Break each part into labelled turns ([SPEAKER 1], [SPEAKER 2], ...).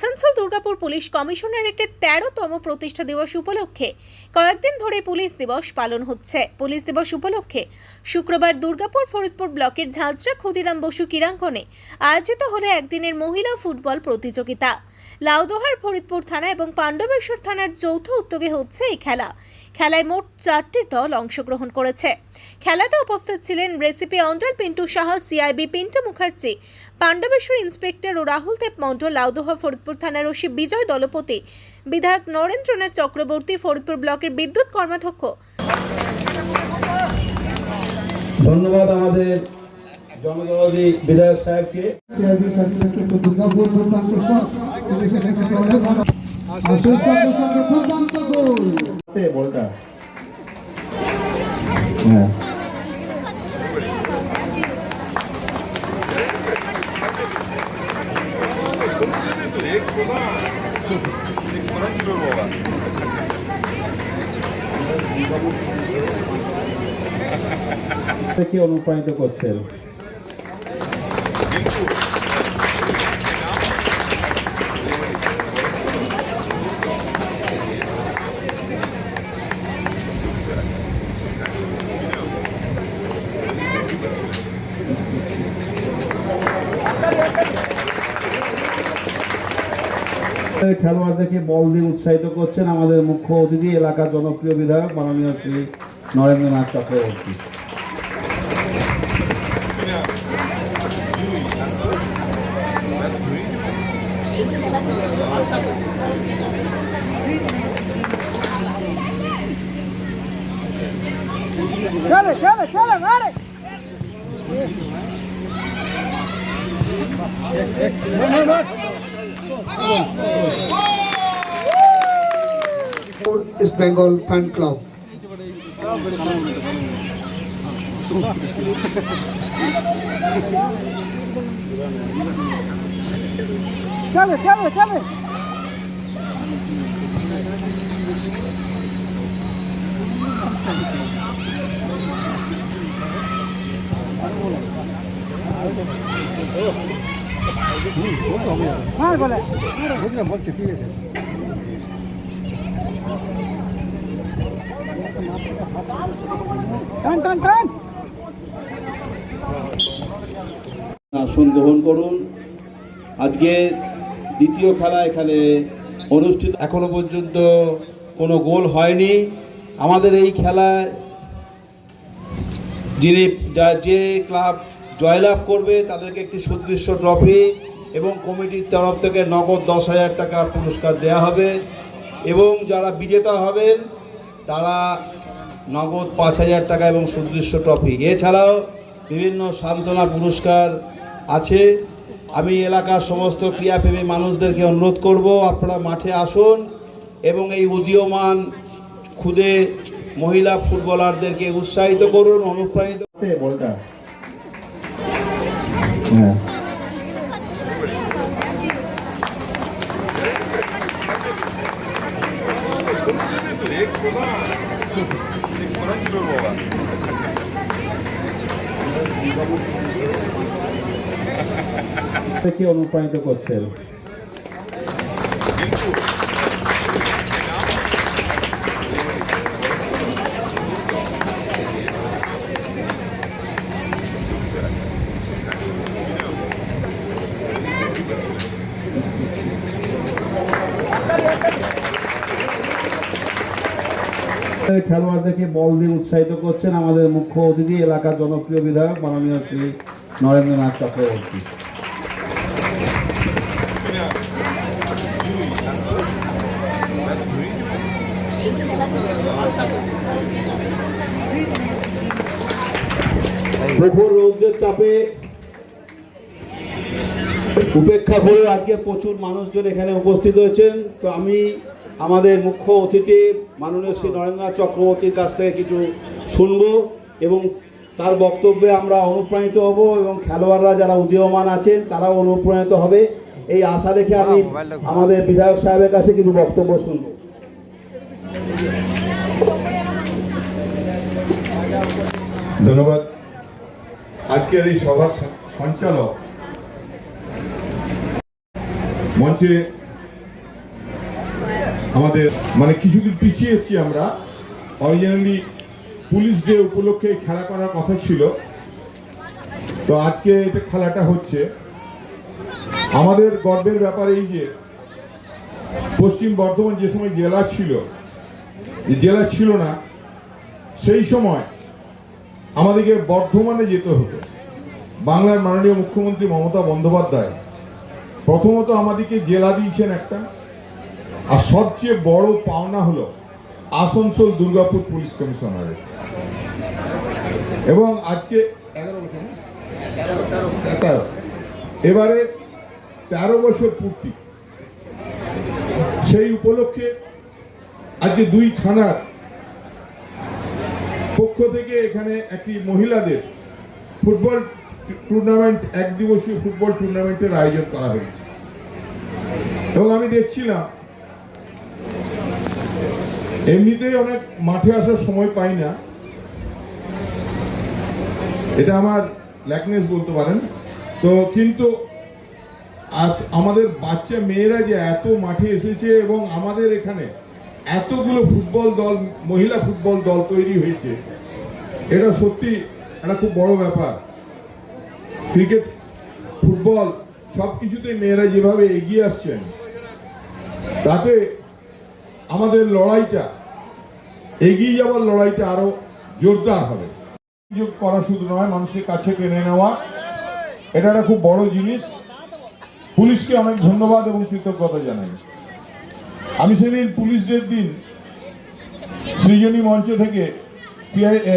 [SPEAKER 1] Asansol Durgapur police কমিশনারেটের তেরোতম প্রতিষ্ঠা দিবস উপলক্ষে কয়েকদিন ধরে পুলিশ দিবস পালন হচ্ছে। পুলিশ দিবস উপলক্ষে শুক্রবার দুর্গাপুর ফরিদপুর ব্লকের ঝাঁঝরা ক্ষুদিরাম বসু ক্রীড়াঙ্গনে আয়োজিত হলো একদিনের মহিলা ফুটবল প্রতিযোগিতা। লাউদোহার ফরিদপুর থানা এবং পাণ্ডবেশ্বর থানার যৌথ উদ্যোগে হচ্ছে এই খেলা। খেলায় মোট চারটি দল অংশগ্রহণ করেছে। খেলাতে উপস্থিত ছিলেন রেসিপি অন্ডাল পিন্টু সাহা, সিআইবি পিন্টু মুখার্জি, পাণ্ডবেশ্বর ইন্সপেক্টর ও রাহুল দেব মণ্ডল, লাউদোহা ফরিদপুর থানার ওসি বিজয় দলপতি, বিধায়ক নরেন্দ্রনাথ চক্রবর্তী, ফরিদপুর ব্লকের বিদ্যুৎ কর্মাধ্যক্ষ।
[SPEAKER 2] ধন্যবাদ আমাদের জনদরদী বিধায়ক সাহেবকে।
[SPEAKER 3] টিআইবি সার্টিফিকেট দুর্গাপুর দুর্দান্ত শট পুলিশের একটা প্রবলেম ভালো আসল সঙ্গে সঙ্গে দুর্দান্ত গোল
[SPEAKER 2] তে বলটা হ্যাঁ কে অনুপ্রাণিত করছেন খেলোয়াড়দেরকে বল দিয়ে উৎসাহিত করছেন আমাদের মুখ্য অতিথি এলাকার জনপ্রিয় বিধায়ক মাননীয় শ্রী নরেন্দ্রনাথ চক্রবর্তী।
[SPEAKER 3] ইস্ট বেঙ্গল ফ্যান ক্লাব
[SPEAKER 4] চলো চলো চলো
[SPEAKER 2] আসন গ্রহণ করুন। আজকে দ্বিতীয় খেলা এখানে অনুষ্ঠিত। এখনও পর্যন্ত কোনো গোল হয়নি। আমাদের এই খেলায় যিনি যা- যে ক্লাব জয়লাভ করবে, তাদেরকে একটি সুদৃশ্য ট্রফি। এবং কমিটির তরফ থেকে নগদ দশ হাজার টাকা পুরস্কার দেওয়া হবে। এবং যারা বিজেতা হবেন তারা নগদ পাঁচ হাজার টাকা এবং সুদৃশ্য ট্রফি। এছাড়াও বিভিন্ন সান্ত্বনা পুরস্কার আছে। আমি এলাকার সমস্ত ক্রীড়াপ্রেমী মানুষদেরকে অনুরোধ করব আপনারা মাঠে আসুন এবং এই উদীয়মান খুদে মহিলা ফুটবলারদেরকে উৎসাহিত করুন অনুপ্রাণিত বলটা হ্যাঁ কে অনুপ্রাণিত করছেন খেলোয়াড়দেরকে বল দিয়ে উৎসাহিত করছেন আমাদের মুখ্য অতিথি, এলাকার জনপ্রিয় বিধায়ক মাননীয় শ্রী নরেন্দ্রনাথ চক্রবর্তী। প্রখর রৌদ্রের চাপে উপেক্ষা করে আজকে প্রচুর মানুষজন এখানে উপস্থিত হয়েছেন। তো আমি আমাদের মুখ্য অতিথি মাননীয় শ্রী নরেন্দ্রনাথ চক্রবর্তীর কাছ থেকে কিছু শুনব এবং তার বক্তব্যে আমরা অনুপ্রাণিত হব এবং খেলোয়াড়রা যারা উদীয়মান আছেন তারাও অনুপ্রাণিত হবে। এই আশা রেখে আমি আমাদের বিধায়ক সাহেবের কাছে কিছু বক্তব্য শুনব।
[SPEAKER 5] ধন্যবাদ। আজকের এই সভার সঞ্চালক মঞ্চে আমাদের মানে কিছুদিন পিছিয়ে এসেছি আমরা। অরিজিনালি পুলিশ ডে উপলক্ষে খেলা করার কথা ছিল। তো আজকে এটা খেলাটা হচ্ছে, আমাদের গর্বের ব্যাপার এই যে, পশ্চিম বর্ধমান যে সময় জেলা ছিল জেলা ছিল না, সেই সময় আমাদেরকে বর্ধমানে যেতে হতো। বাংলার মাননীয় মুখ্যমন্ত্রী মমতা বন্দ্যোপাধ্যায় প্রথমত আমাদেরকে জেলা দিয়েছেন একটা, আর সবচেয়ে বড় পাওনা হলো আসানসোল দুর্গাপুর পুলিশ কমিশনারের। এবং আজকে। এবারে তেরো বছর পূর্তি। সেই উপলক্ষে আজকে দুই থানার পক্ষ থেকে এখানে একটি মহিলাদের ফুটবল টুর্নামেন্ট এক দিবসীয় ফুটবল টুর্নামেন্টের আয়োজন করা হয়েছে। এবং আমি দেখছিলাম, এমনিতেই অনেক মাঠে আসার সময় পাই না। এটা আমার ল্যাকনেস বলতে পারেন। তো কিন্তু আজ আমাদের বাচ্চা মেয়েরা যে এত মাঠে এসেছে এবং আমাদের এখানে এতগুলো ফুটবল দল, মহিলা ফুটবল দল তৈরি হয়েছে, এটা সত্যি একটা খুব বড় ব্যাপার। ক্রিকেট, ফুটবল সব কিছুতে মেয়েরা যেভাবে এগিয়ে আসছেন, তাতে আমাদের লড়াইটা, এগিয়ে যাওয়ার লড়াইটা আরও জোরদার হবে। করা শুধু নয়, মানুষের কাছে টেনে নেওয়া, এটা একটা খুব বড় জিনিস। পুলিশকে অনেক ধন্যবাদ এবং কৃতজ্ঞতা জানাই। আমি সেদিন পুলিশ ডের দিন সৃজনী মঞ্চ থেকে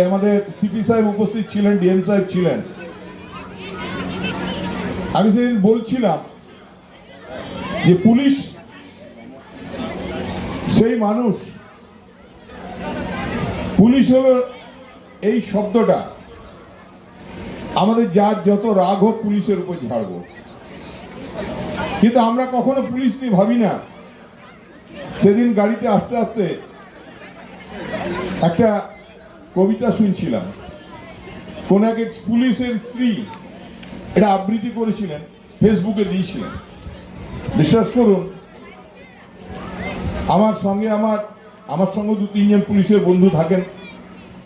[SPEAKER 5] আমাদের সিপি সাহেব উপস্থিত ছিলেন ডিএম সাহেব ছিলেন। আমি সেদিন বলছিলাম যে পুলিশ, সেই মানুষ, পুলিশ হলো এই শব্দটা। আমাদের যার যত রাগ হোক পুলিশের উপর ঝাড়বো কিন্তু আমরা কখনো পুলিশ নিয়ে ভাবি না। সেদিন গাড়িতে আস্তে আস্তে একটা কবিতা শুনছিলাম। কোন এক পুলিশের স্ত্রী এটা আবৃত্তি করেছিলেন ফেসবুকে দিয়েছিলেন। বিশ্বাস করুন, আমার সঙ্গে আমার আমার সঙ্গে দু তিনজন পুলিশের বন্ধু থাকেন।